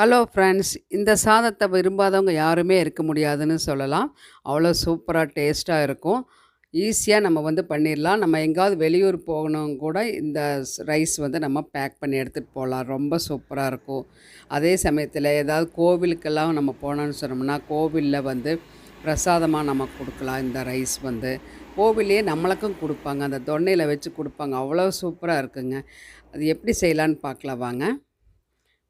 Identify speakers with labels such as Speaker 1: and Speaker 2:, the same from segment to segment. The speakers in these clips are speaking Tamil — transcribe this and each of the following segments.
Speaker 1: ஹலோ ஃப்ரெண்ட்ஸ் இந்த சாதத்தை விரும்பாதவங்க யாருமே இருக்க முடியாதுன்னு சொல்லலாம். அவ்வளோ சூப்பராக டேஸ்ட்டாக இருக்கும். ஈஸியாக நம்ம வந்து பண்ணிடலாம். நம்ம எங்கேயாவது வெளியூர் போகணும் கூட இந்த ரைஸ் வந்து நம்ம பேக் பண்ணி எடுத்துகிட்டு போகலாம். ரொம்ப சூப்பராக இருக்கும். அதே சமயத்தில் ஏதாவது கோவிலுக்கெல்லாம் நம்ம போனோம்னு சொன்னோம்னா கோவிலில் வந்து பிரசாதமாக நம்ம கொடுக்கலாம் இந்த ரைஸ் வந்து. கோவிலே நம்மளுக்கும் கொடுப்பாங்க. அந்த தொன்னையில் வச்சு கொடுப்பாங்க. அவ்வளோ சூப்பராக இருக்குங்க. அது எப்படி செய்யலான்னு பார்க்கலாம். வாங்க.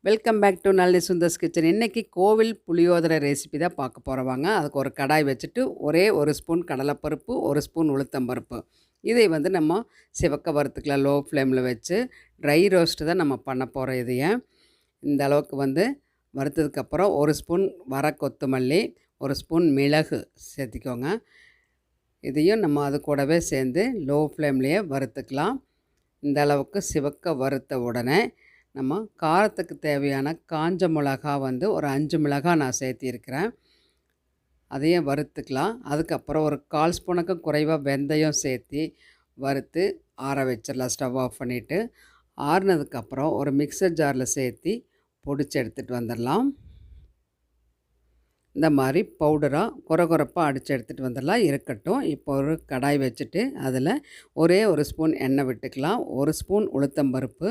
Speaker 1: Welcome back to Nalli Sundar's kitchen இன்றைக்கி கோவில் புளியோதரை ரெசிபி தான் பார்க்க போகிறவாங்க அதுக்கு ஒரு கடாய் வச்சுட்டு ஒரே ஒரு ஸ்பூன் கடலைப்பருப்பு ஒரு ஸ்பூன் உளுத்தம்பருப்பு இதை வந்து நம்ம சிவக்க வறுத்துக்கலாம் லோ ஃப்ளேமில் வச்சு ட்ரை ரோஸ்ட்டு தான் நம்ம பண்ண போகிறோம் இதையே. இந்த அளவுக்கு வந்து வறுத்ததுக்கப்புறம் ஒரு ஸ்பூன் வர கொத்தமல்லி ஒரு ஸ்பூன் மிளகு சேர்த்திக்கோங்க. இதையும் நம்ம அது கூடவே சேர்ந்து லோ ஃப்ளேம்லேயே வறுத்துக்கலாம். இந்த அளவுக்கு சிவக்க வறுத்த உடனே நம்ம காரத்துக்கு தேவையான காஞ்ச மிளகா வந்து ஒரு அஞ்சு மிளகா நான் சேர்த்திருக்கிறேன். அதையும் வறுத்துக்கலாம். அதுக்கப்புறம் ஒரு கால் ஸ்பூனுக்கும் குறைவாக வெந்தயம் சேர்த்தி வறுத்து ஆற வச்சிடலாம் ஸ்டவ் ஆஃப் பண்ணிவிட்டு ஆறுனதுக்கப்புறம் ஒரு மிக்சர் ஜாரில் சேர்த்து பொடிச்சு எடுத்துகிட்டு வந்துடலாம். இந்த மாதிரி பவுடராக குறகுறப்பாக அடித்து எடுத்துகிட்டு வந்துடலாம். இருக்கட்டும். இப்போ ஒரு கடாய் வச்சுட்டு அதில் ஒரே ஒரு ஸ்பூன் எண்ணெய் விட்டுக்கலாம். ஒரு ஸ்பூன் உளுத்தம்பருப்பு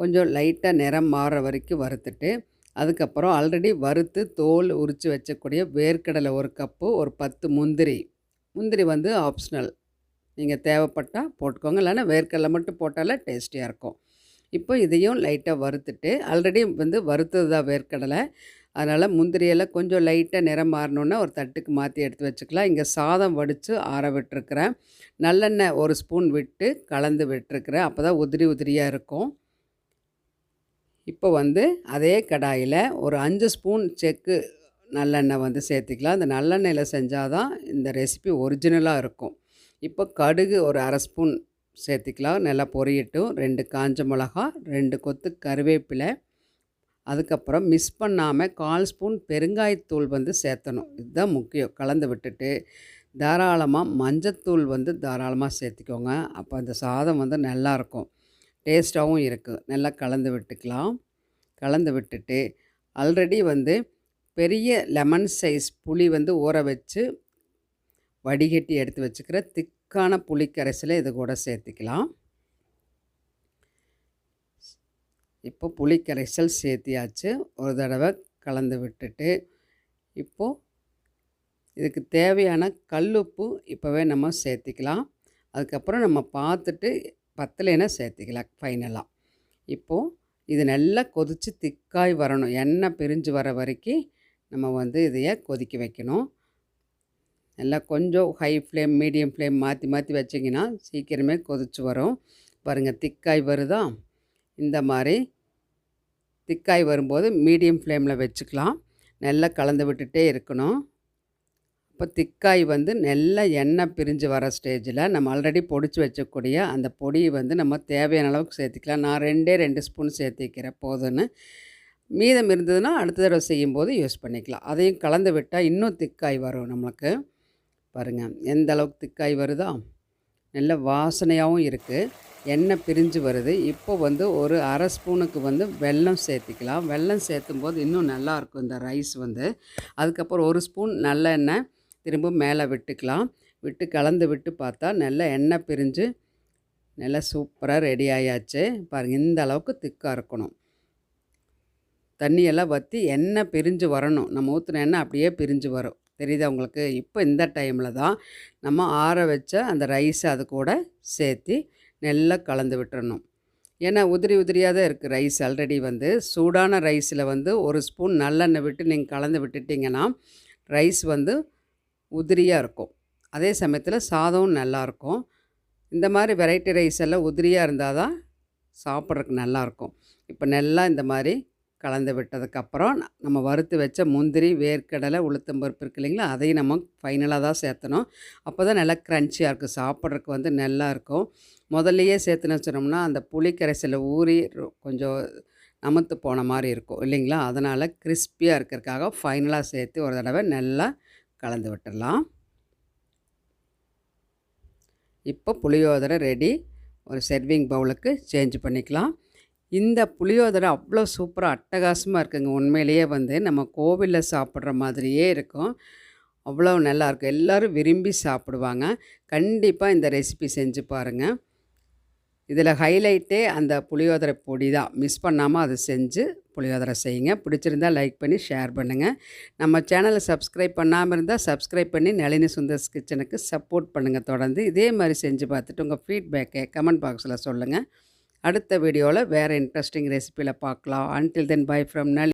Speaker 1: கொஞ்சம் லைட்டாக நிறம் மாறுற வரைக்கும் வறுத்துட்டு அதுக்கப்புறம் ஆல்ரெடி வறுத்து தோல் உரித்து வச்சக்கூடிய வேர்க்கடலை ஒரு கப்பு ஒரு பத்து முந்திரி. முந்திரி வந்து ஆப்ஷனல். நீங்கள் தேவைப்பட்டால் போட்டுக்கோங்க. இல்லைன்னா வேர்க்கடலை மட்டும் போட்டாலே டேஸ்டியாக இருக்கும். இப்போ இதையும் லைட்டாக வறுத்துட்டு ஆல்ரெடி வந்து வறுத்தது தான் வேர்க்கடலை. அதனால் முந்திரியெல்லாம் கொஞ்சம் லைட்டாக நிறம் மாறணுன்னா ஒரு தட்டுக்கு மாற்றி எடுத்து வச்சுக்கலாம். இங்கே சாதம் வடித்து ஆற விட்டுருக்குறேன். நல்லெண்ணெய் ஒரு ஸ்பூன் விட்டு கலந்து விட்டுருக்குறேன். அப்போ தான் உதிரி உதிரியாக இருக்கும். இப்போ வந்து அதே கடாயில் ஒரு அஞ்சு ஸ்பூன் செக்கு நல்லெண்ணெய் வந்து சேர்த்திக்கலாம். இந்த நல்லெண்ணெயில் செஞ்சால் தான் இந்த ரெசிபி ஒரிஜினலாக இருக்கும். இப்போ கடுகு ஒரு அரை ஸ்பூன் சேர்த்திக்கலாம். நல்லா பொரியட்டும். ரெண்டு காஞ்ச மிளகா ரெண்டு கொத்து கருவேப்பிலை. அதுக்கப்புறம் மிஸ் பண்ணாமல் கால் ஸ்பூன் பெருங்காயத்தூள் வந்து சேர்த்தணும். இதுதான் முக்கியம். கலந்து விட்டுட்டு தாராளமாக மஞ்சத்தூள் வந்து தாராளமாக சேர்த்திக்கோங்க. அப்போ அந்த சாதம் வந்து நல்லாயிருக்கும் டேஸ்ட்டாகவும் இருக்குது நல்லா கலந்து விட்டுக்கலாம். கலந்து விட்டுட்டு ஆல்ரெடி வந்து பெரிய லெமன் சைஸ் புளி வந்து ஊற வச்சு வடிகட்டி எடுத்து வச்சுக்கிற திக்கான புளிக்கரைசலை இது கூட சேர்த்துக்கலாம். இப்போ புளிக்கரைசல் சேர்த்தியாச்சு. ஒரு தடவை கலந்து விட்டுட்டு இப்போது இதுக்கு தேவையான கல்லுப்பு இப்போவே நம்ம சேர்த்திக்கலாம். அதுக்கப்புறம் நம்ம பார்த்துட்டு பத்தலைன்னா சேர்த்திக்கலாம்? ஃபைனலாக இப்போது இது நல்லா கொதித்து திக்காய் வரணும். எண்ணெய் பிரிஞ்சு வர வரைக்கும் நம்ம வந்து இதையே கொதிக்க வைக்கணும். நல்லா கொஞ்சம் ஹை ஃப்ளேம் மீடியம் ஃப்ளேம் மாற்றி மாற்றி வச்சிங்கன்னா சீக்கிரமே கொதிச்சு வரும். பாருங்கள் திக்காய் வருதா? இந்த மாதிரி திக்காய் வரும்போது மீடியம் ஃப்ளேமில் வச்சுக்கலாம். நல்லா கலந்து விட்டுட்டே இருக்கணும். இப்போ திக்காய் வந்து நல்ல எண்ணெய் பிரிஞ்சு வர ஸ்டேஜில் நம்ம ஆல்ரெடி பொடிச்சு வச்சக்கூடிய அந்த பொடியை வந்து நம்ம தேவையான அளவுக்கு சேர்த்திக்கலாம். நான் ரெண்டே ரெண்டு ஸ்பூன் சேர்த்திக்கிறேன் போதுன்னு மீதம் இருந்ததுன்னா அடுத்த தடவை செய்யும்போது யூஸ் பண்ணிக்கலாம். அதையும் கலந்து விட்டால் இன்னும் திக்காய் வரும் நம்மளுக்கு. பாருங்கள் எந்த அளவுக்கு திக்காய் வருதோ நல்ல வாசனையாகவும் இருக்குது எண்ணெய் பிரிஞ்சு வருது. இப்போ வந்து ஒரு அரை ஸ்பூனுக்கு வந்து வெல்லம் சேர்த்திக்கலாம். வெல்லம் சேர்த்தும் போது இன்னும் நல்லாயிருக்கும் இந்த ரைஸ் வந்து. அதுக்கப்புறம் ஒரு ஸ்பூன் நல்லெண்ணெய் திரும்ப மேலே விட்டுக்கலாம். விட்டு கலந்து விட்டு பார்த்தா நல்லா எண்ணெய் பிரிஞ்சு நல்லா சூப்பராக ரெடி ஆயாச்சு. பாருங்கள் இந்த அளவுக்கு திக்காக இருக்கணும். தண்ணியெல்லாம் வற்றி எண்ணெய் பிரிஞ்சு வரணும். நம்ம ஊற்றின எண்ணெய் அப்படியே பிரிஞ்சு வரும். தெரியுதா உங்களுக்கு? இப்போ இந்த டைமில் தான் நம்ம ஆற வச்ச அந்த ரைஸை அது கூட சேர்த்து நல்லா கலந்து விட்டுறணும். ஏன்னா உதிரி உதிரியாக தான் இருக்குது ரைஸ் ஆல்ரெடி வந்து. சூடான ரைஸில் வந்து ஒரு ஸ்பூன் நல்லெண்ணெய் விட்டு நீங்கள் கலந்து விட்டுட்டிங்கன்னா ரைஸ் வந்து உதிரியாக இருக்கும். அதே சமயத்தில் சாதமும் நல்லாயிருக்கும் இந்த மாதிரி வெரைட்டி ரைஸ் எல்லாம் உதிரியாக இருந்தால் தான் சாப்பிட்றதுக்கு நல்லாயிருக்கும் இப்போ நல்லா இந்த மாதிரி கலந்து விட்டதுக்கப்புறம் நம்ம வறுத்து வச்ச முந்திரி வேர்க்கடலை உளுத்தம்பருப்பு இருக்கு இல்லைங்களா? அதையும் நம்ம ஃபைனலாக தான் சேர்த்தணும். அப்போ தான் நல்லா க்ரன்ச்சியாக இருக்கும். சாப்பிட்றதுக்கு வந்து நல்லா இருக்கும். முதல்லையே சேர்த்துன்னு வச்சோம்னா அந்த புளி கரைசலில் ஊறி கொஞ்சம் நமத்து போன மாதிரி இருக்கும் இல்லைங்களா? அதனால் கிறிஸ்பியாக இருக்கிறதுக்காக ஃபைனலாக சேர்த்து ஒரு தடவை நல்லா கலந்து விட்டுடலாம். இப்போ புளியோதரை ரெடி ஒரு செர்விங் பவுலுக்கு சேஞ்ச் பண்ணிக்கலாம். இந்த புளியோதரை அவ்வளோ சூப்பராக அட்டகாசமாக இருக்குங்க. உண்மையிலேயே வந்து நம்ம கோவிலில் சாப்பிட்ற மாதிரியே இருக்கும். அவ்வளோ நல்லாயிருக்கும் எல்லோரும் விரும்பி சாப்பிடுவாங்க. கண்டிப்பாக இந்த ரெசிபி செஞ்சு பாருங்கள் இதில் ஹைலைட்டே அந்த புளியோதரை பொடி தான். மிஸ் பண்ணாமல் அதை செஞ்சு புளியோதரை செய்யுங்க. பிடிச்சிருந்தால் லைக் பண்ணி ஷேர் பண்ணுங்கள் நம்ம சேனலை சப்ஸ்கிரைப் பண்ணாமல் இருந்தால் சப்ஸ்கிரைப் பண்ணி நளினி சுந்தர்ஸ் கிச்சனுக்கு சப்போர்ட் பண்ணுங்கள் தொடர்ந்து. இதே மாதிரி செஞ்சு பார்த்துட்டு உங்கள் ஃபீட்பேக்கை கமெண்ட் பாக்ஸில் சொல்லுங்கள் அடுத்த வீடியோவில் வேறு இன்ட்ரெஸ்டிங் ரெசிப்பியில் பார்க்கலாம். Until then bye from நளி